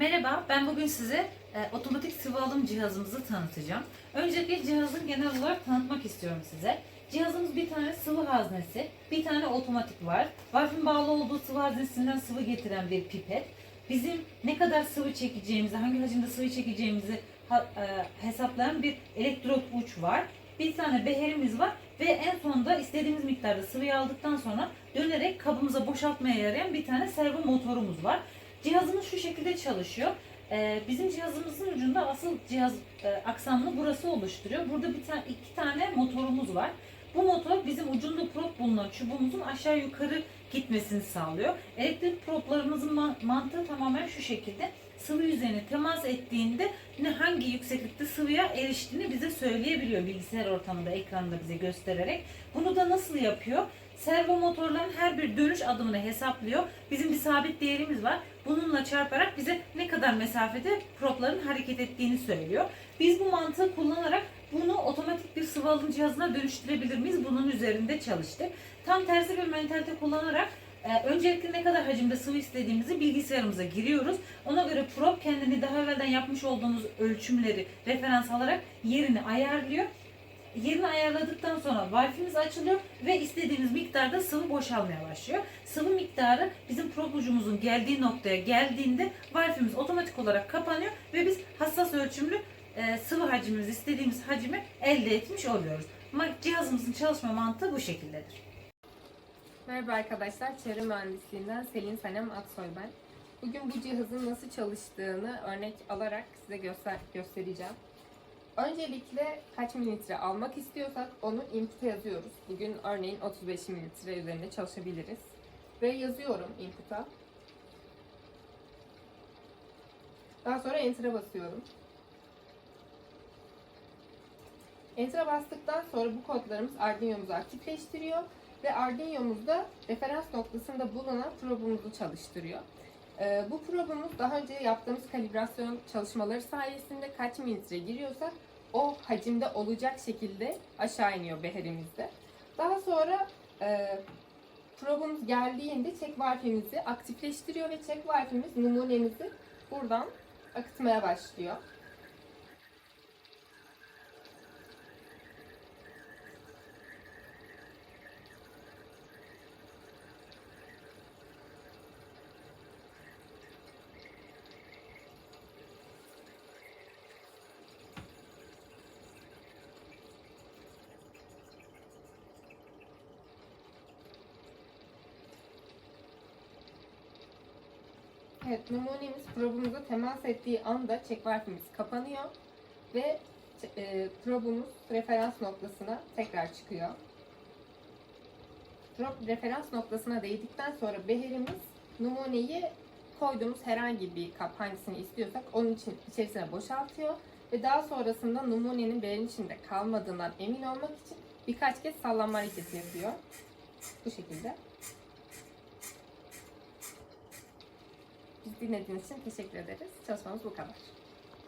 Merhaba, ben bugün size e, otomatik sıvı alım cihazımızı tanıtacağım. Öncelikle cihazın genel olarak tanıtmak istiyorum size. Cihazımız bir tane sıvı haznesi, bir tane otomatik var. Valfin bağlı olduğu sıvı haznesinden sıvı getiren bir pipet. Bizim ne kadar sıvı çekeceğimizi, hangi hacimde sıvı çekeceğimizi ha- e, hesaplayan bir elektrot uç var. Bir tane beherimiz var ve en sonunda istediğimiz miktarda sıvıyı aldıktan sonra dönerek kabımıza boşaltmaya yarayan bir tane servo motorumuz var. Cihazımız şu şekilde çalışıyor. Ee, bizim cihazımızın ucunda asıl cihaz e, aksamını burası oluşturuyor. Burada bir tane iki tane motorumuz var. Bu motor bizim ucunda prop bulunan çubuğumuzun aşağı yukarı gitmesini sağlıyor. Elektrik proplarımızın ma- mantığı tamamen şu şekilde. Sıvı yüzeyine temas ettiğinde ne hangi yükseklikte sıvıya eriştiğini bize söyleyebiliyor bilgisayar ortamında ekranda bize göstererek. Bunu da nasıl yapıyor? Servo motorların her bir dönüş adımını hesaplıyor. Bizim bir sabit değerimiz var. Bununla çarparak bize ne kadar mesafede propların hareket ettiğini söylüyor. Biz bu mantığı kullanarak bunu otomatik bir sıvı alım cihazına dönüştürebilir miyiz? Bunun üzerinde çalıştık. Tam tersi bir mentalite kullanarak e, öncelikle ne kadar hacimde sıvı istediğimizi bilgisayarımıza giriyoruz. Ona göre prop kendini daha evvelden yapmış olduğumuz ölçümleri referans alarak yerini ayarlıyor. Yerini ayarladıktan sonra valfimiz açılıyor ve istediğimiz miktarda sıvı boşalmaya başlıyor. Sıvı miktarı bizim prop ucumuzun geldiği noktaya geldiğinde valfimiz otomatik olarak kapanıyor ve biz hassas ölçümlü e, sıvı hacmimiz istediğimiz hacmi elde etmiş oluyoruz. Cihazımızın çalışma mantığı bu şekildedir. Merhaba arkadaşlar, Çevre Mühendisliğinden Selin Sanem Aksoy ben. Bugün bu cihazın nasıl çalıştığını örnek alarak size göster göstereceğim. Öncelikle kaç mililitre almak istiyorsak onu input'a yazıyoruz. Bugün örneğin 35 mililitre üzerinde çalışabiliriz. Ve yazıyorum input'a. Daha sonra Enter'a basıyorum. Enter'a bastıktan sonra bu kodlarımız Arduino'muzu aktifleştiriyor ve Arduino'muzda referans noktasında bulunan probumuzu çalıştırıyor. Ee, bu probumuz daha önce yaptığımız kalibrasyon çalışmaları sayesinde kaç mililitre giriyorsak o hacimde olacak şekilde aşağı iniyor beherimizde. Daha sonra e, probumuz geldiğinde check valfimizi aktifleştiriyor ve check valfimiz numunemizi buradan akıtmaya başlıyor. Evet, numunemiz probumuza temas ettiği anda check valfimiz kapanıyor ve e, probumuz referans noktasına tekrar çıkıyor. Prob referans noktasına değdikten sonra beherimiz numuneyi koyduğumuz herhangi bir kap hangisini istiyorsak onun için içerisine boşaltıyor ve daha sonrasında numunenin beherin içinde kalmadığından emin olmak için birkaç kez sallanma hareketi yapıyor. Bu şekilde. Biz dinlediğiniz için teşekkür ederiz. Çalışmamız bu kadar.